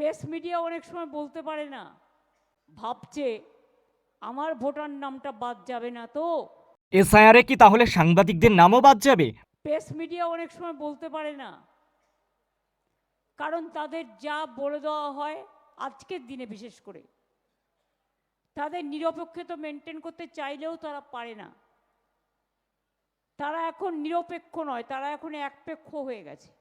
Press media অনেক সময় বলতে পারে না। ভাবছে আমার ভোটার নামটা বাদ যাবে না তো? এসআইআরে কি তাহলে সাংবাদিকদের নামও বাদ যাবে? প্রেস মিডিয়া অনেক সময় বলতে পারে না। কারণ তাদের যা বলে দেওয়া হয় আজকের দিনে বিশেষ করে। তাদের নিরপেক্ষতা মেনটেন করতে চাইলেও তারা পারে না। তারা এখন নিরপেক্ষ নয় তারা এখন একপেক্ষ হয়ে গেছে।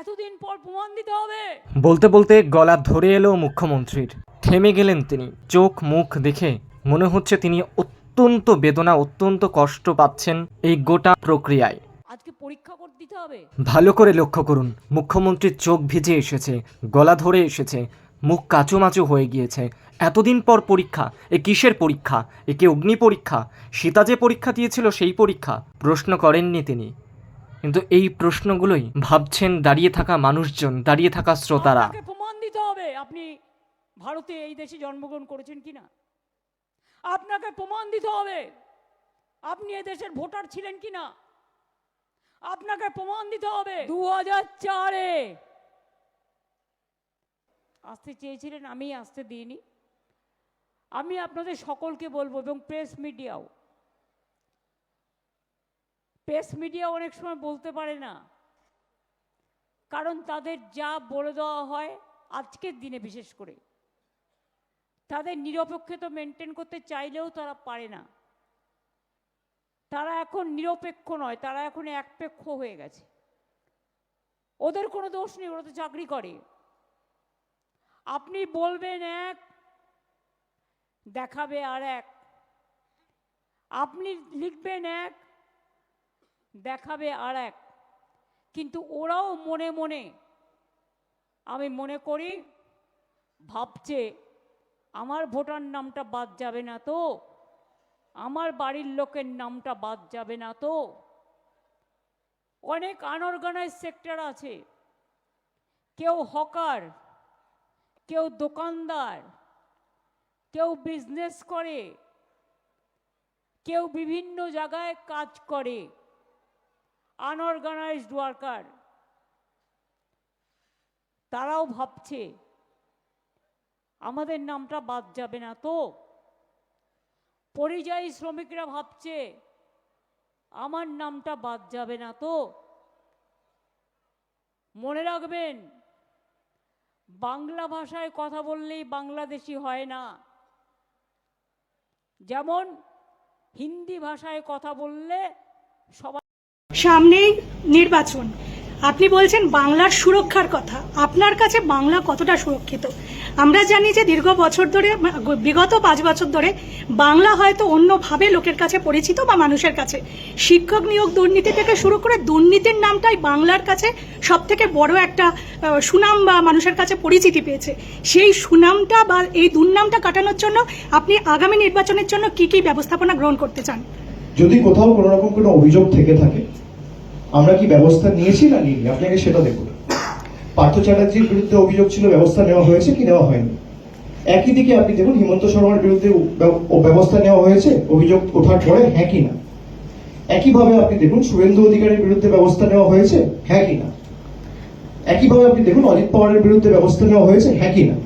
এতদিন পর প্রমাণ দিতে হবে। বলতে বলতে গলা ধরে এলো মুখ্যমন্ত্রীর। থেমে গেলেন তিনি। চোখ মুখ দেখে মনে হচ্ছে তিনি অত্যন্ত বেদনা অত্যন্ত কষ্ট পাচ্ছেন এই গোটা প্রক্রিয়ায়। আজকে পরীক্ষা করতে দিতে হবে। ভালো করে লক্ষ্য করুন মুখ্যমন্ত্রীর চোখ ভিজে এসেছে গলা ধরে এসেছে মুখ কাচুমাচু হয়ে গিয়েছে। এতদিন পর পরীক্ষা এ কিসের পরীক্ষা? একে অগ্নি পরীক্ষা? সীতা যে পরীক্ষা দিয়েছিল সেই পরীক্ষা? প্রশ্ন করেননি তিনি। কিন্তু এই প্রশ্নগুলোই ভাবছেন দাঁড়িয়ে থাকা মানুষজন, দাঁড়িয়ে থাকা শ্রোতারা। প্রমাণ দিতে হবে, আপনি ভারতে এই দেশে জন্মগ্রহণ করেছেন কিনা? আপনাকে প্রমাণ দিতে হবে, আপনি এই দেশের ভোটার ছিলেন কিনা? আপনাকে প্রমাণ দিতে হবে দু হাজার চারে। আসতে চেয়েছিলেন আমি আসতে দিইনি। আমি আপনাদের সকলকে বলব, এবং প্রেস মিডিয়াও প্রেস মিডিয়া অনেক সময় বলতে পারে না। কারণ তাদের যা বলে দেওয়া হয় আজকের দিনে বিশেষ করে। তাদের নিরপেক্ষতা মেনটেন করতে চাইলেও তারা পারে না। তারা এখন নিরপেক্ষ নয়, তারা এখন একপেক্ষ হয়ে গেছে। ওদের কোনো দোষ নেই, ওরা তো চাকরি করে। আপনি বলবেন এক, দেখাবে আর এক। আপনি লিখবেন এক দেখাবে আর এক। কিন্তু ওরাও মনে মনে, আমি মনে করি, ভাবছে, আমার ভোটার নামটা বাদ যাবে না তো? আমার বাড়ির লোকের নামটা বাদ যাবে না তো? অনেক আনঅর্গানাইজ সেক্টর আছে। কেউ হকার, কেউ দোকানদার, কেউ বিজনেস করে, কেউ বিভিন্ন জায়গায় কাজ করে। আনঅর্গানাইজড ওয়ার্কার তারাও ভাবছে, আমাদের নামটা বাদ যাবে না তো? পরিযায়ী শ্রমিকরা ভাবছে, আমার নামটা বাদ যাবে না তো? মনে রাখবেন, বাংলা ভাষায় কথা বললেই বাংলাদেশি হয় না। যেমন হিন্দি ভাষায় কথা বললে সবাই সামনেই নির্বাচন। আপনি বলছেন বাংলার সুরক্ষার কথা। আপনার কাছে বাংলা কতটা সুরক্ষিত? আমরা জানি যে দীর্ঘ বছর ধরে, বিগত পাঁচ বছর ধরে বাংলা হয়তো অন্যভাবে লোকের কাছে পরিচিত বা মানুষের কাছে। শিক্ষক নিয়োগ দুর্নীতি থেকে শুরু করে দুর্নীতির নামটাই বাংলার কাছে সব থেকে বড় একটা সুনাম বা মানুষের কাছে পরিচিতি পেয়েছে। সেই সুনামটা বা এই দুর্নামটা কাটানোর জন্য আপনি আগামী নির্বাচনের জন্য কি কি ব্যবস্থাপনা গ্রহণ করতে চান? যদি কোথাও কোনো রকম কোনো অভিযোগ থেকে থাকে আমরা কি ব্যবস্থা নিয়েছি না নিইনি? আপনি আগে সেটা দেখুন। পার্থ চ্যাটার্জির বিরুদ্ধে অভিযোগ ছিল ব্যবস্থা নেওয়া হয়েছে কি নেওয়া হয়নি? একই দিকে আপনি দেখুন হিমন্ত শর্মার বিরুদ্ধে ব্যবস্থা নেওয়া হয়েছে অভিযোগ ওঠার পরে হ্যাঁ কি না? একইভাবে আপনি দেখুন শুভেন্দু অধিকারীর বিরুদ্ধে ব্যবস্থা নেওয়া হয়েছে হ্যাঁ কি না? একইভাবে আপনি দেখুন অজিত পাওয়ারের বিরুদ্ধে ব্যবস্থা নেওয়া হয়েছে হ্যাঁ কি না?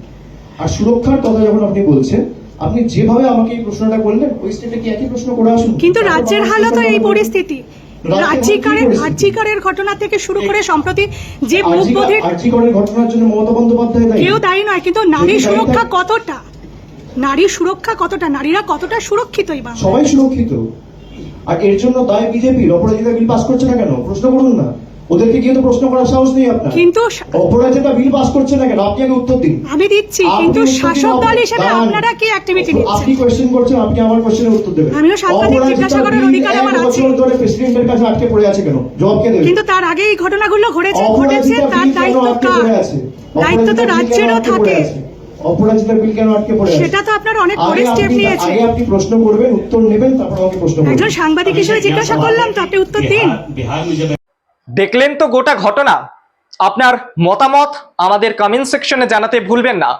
আর সুরক্ষার কথা যখন আপনি বলছেন আপনি যেভাবে আমাকে এই প্রশ্নটা করলেন ওই স্টেটে কি একই প্রশ্ন করে আসুন? কিন্তু রাজ্যের হালতও এই পরিস্থিতি। রাজ্যিকারের রাজ্যিকারের ঘটনা থেকে শুরু করে সম্প্রতি যে মুখবোধের আর্জিকরের ঘটনার জন্য মমতা বন্দ্যোপাধ্যায় কেউ দায়ী নয় কিন্তু নারী সুরক্ষা কতটা? নারী সুরক্ষা কতটা? নারীরা কতটা সুরক্ষিত এই সবাই সুরক্ষিত। আর এর জন্য দায় বিজেপির। অপরাধিতা বিল পাস করছে না কেন? প্রশ্ন করুন না। ওদেরকে গিয়ে তো প্রশ্ন করার সাহস নেই আপনার। কিন্তু অপরাজিতা বিল পাস করছে না কেন? আপনি আগে উত্তর দিন। আমি দিচ্ছি কিন্তু শাসক দল হিসেবে আপনারা কি অ্যাক্টিভিটি নিচ্ছেন আপনি কোশ্চেন করছেন আপনি আমার কোশ্চেনের উত্তর দেবেন। আমিও সাংবাদিক জিজ্ঞাসা করার অধিকার আমার আছে। ধরে প্রেসিডেন্টের কাছে আটকে পড়ে আছে কেন? জবাব কে দেবে? কিন্তু তার আগে এই ঘটনাগুলো ঘটেছে ঘটেছে তার দায়িত্ব কার? দায়িত্ব তো রাজ্যেরও থাকে। অপরাজিতার বিল কেন আটকে পড়ে আছে? সেটা তো আপনার অনেক পরে স্টেপ নিয়েছে আগে আপনি প্রশ্ন করবেন উত্তর নেবেন তারপর আমাকে প্রশ্ন করবেন। একজন সাংবাদিক হিসেবে জিজ্ঞাসা করলাম তো আপনি উত্তর দিন। বিহার দেখলেন তো গোটা ঘটনা? আপনার মতামত আমাদের কমেন্ট সেকশনে জানাতে ভুলবেন না।